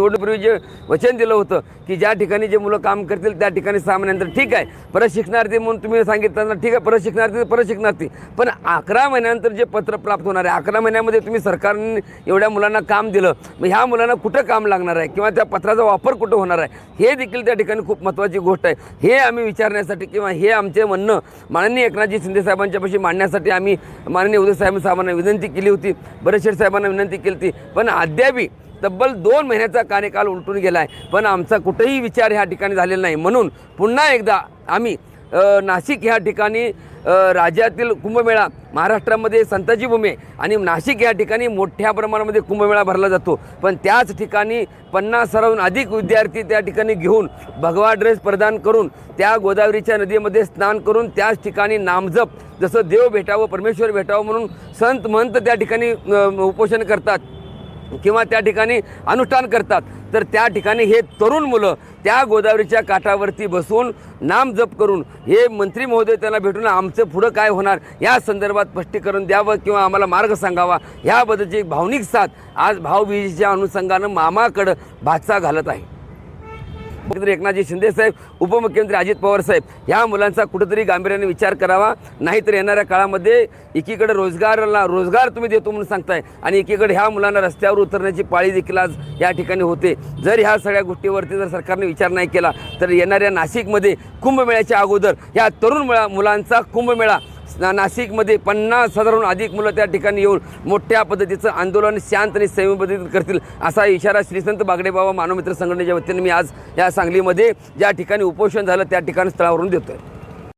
निवडणुकीपूर्वी जे वचन दिलं होतं की ज्या ठिकाणी जे मुलं काम करतील त्या ठिकाणी सहा महिन्यानंतर ठीक आहे. परत शिकणार्थी म्हणून तुम्ही सांगितलं ठीक आहे परत शिकणार्थी परत शिकणार्थी पण अकरा महिन्यानंतर जे पत्र प्राप्त होणार आहे अकरा महिन्यामध्ये तुम्ही सरकारने एवढ्या मुलांना काम दिलं मग ह्या मुलांना कुठं काम लागणार आहे किंवा त्या पत्राचा वापर कुठं होणार आहे हे देखील त्या ठिकाणी खूप महत्त्वाची गोष्ट आहे. हे आम्ही विचारण्यासाठी किंवा हे आमचे म्हणणं माननीय एकनाथजी शिंदे साहेबांच्यापाशी मांडण्यासाठी आम्ही माननीय उदय साहेब साहेबांना विनंती केली होती बरेचशे साहेबांना विनंती केली होती. पण अद्यापी तब्बल दोन महिन्याचा कार्यकाल उलटून गेला आहे पण आमचा कुठेही विचार ह्या ठिकाणी झालेला नाही. म्हणून पुन्हा एकदा आम्ही नाशिक ह्या ठिकाणी राज्यातील कुंभमेळा महाराष्ट्रामध्ये संताजी भूमी आणि नाशिक या ठिकाणी मोठ्या प्रमाणामध्ये कुंभमेळा भरला जातो. पण त्याच ठिकाणी पन्नास पन्नासहून अधिक विद्यार्थी त्या ठिकाणी घेऊन भगवा ड्रेस प्रदान करून त्या गोदावरीच्या नदीमध्ये स्नान करून त्याच ठिकाणी नामजप जसं देव भेटावं परमेश्वर भेटावं म्हणून संत महंत त्या ठिकाणी उपोषण करतात. किंवा त्या ठिकाणी अनुष्ठान करतात. तर त्या ठिकाणी हे तरुण मुलं त्या गोदावरीच्या काठावरती बसून नाम जप करून हे मंत्री महोदय त्यांना भेटून आमचं पुढं काय होणार या संदर्भात स्पष्टीकरण द्यावं किंवा आम्हाला मार्ग सांगावा ह्याबद्दलची एक भावनिक साथ आज भाऊबीजेच्या अनुषंगानं मामाकडं भाचा घालत आहे. मुख्यमंत्री एकनाथजी शिंदे साहेब उपमुख्यमंत्री अजित पवार साहेब ह्या मुलांचा कुठेतरी गांभीर्याने विचार करावा नाहीतर येणाऱ्या काळामध्ये एकीकडे रोजगाराला रोजगार तुम्ही देतो म्हणून सांगताय आणि एकीकडे ह्या मुलांना रस्त्यावर उतरण्याची पाळी देखील आज या ठिकाणी होते. जर ह्या सगळ्या गोष्टीवरती जर सरकारने विचार नाही केला तर येणाऱ्या नाशिकमध्ये कुंभमेळ्याच्या अगोदर ह्या तरुण मुलांचा कुंभमेळा नाशिकमध्ये पन्नास हजारहून अधिक मुलं त्या ठिकाणी येऊन मोठ्या पद्धतीचं आंदोलन शांत आणि संयमी पद्धतीत करतील असा इशारा श्रीसंत बागडेबाबा मानवमित्र संघटनेच्या वतीने मी आज या सांगलीमध्ये ज्या ठिकाणी उपोषण झालं त्या ठिकाणी स्थळावरून देतो आहे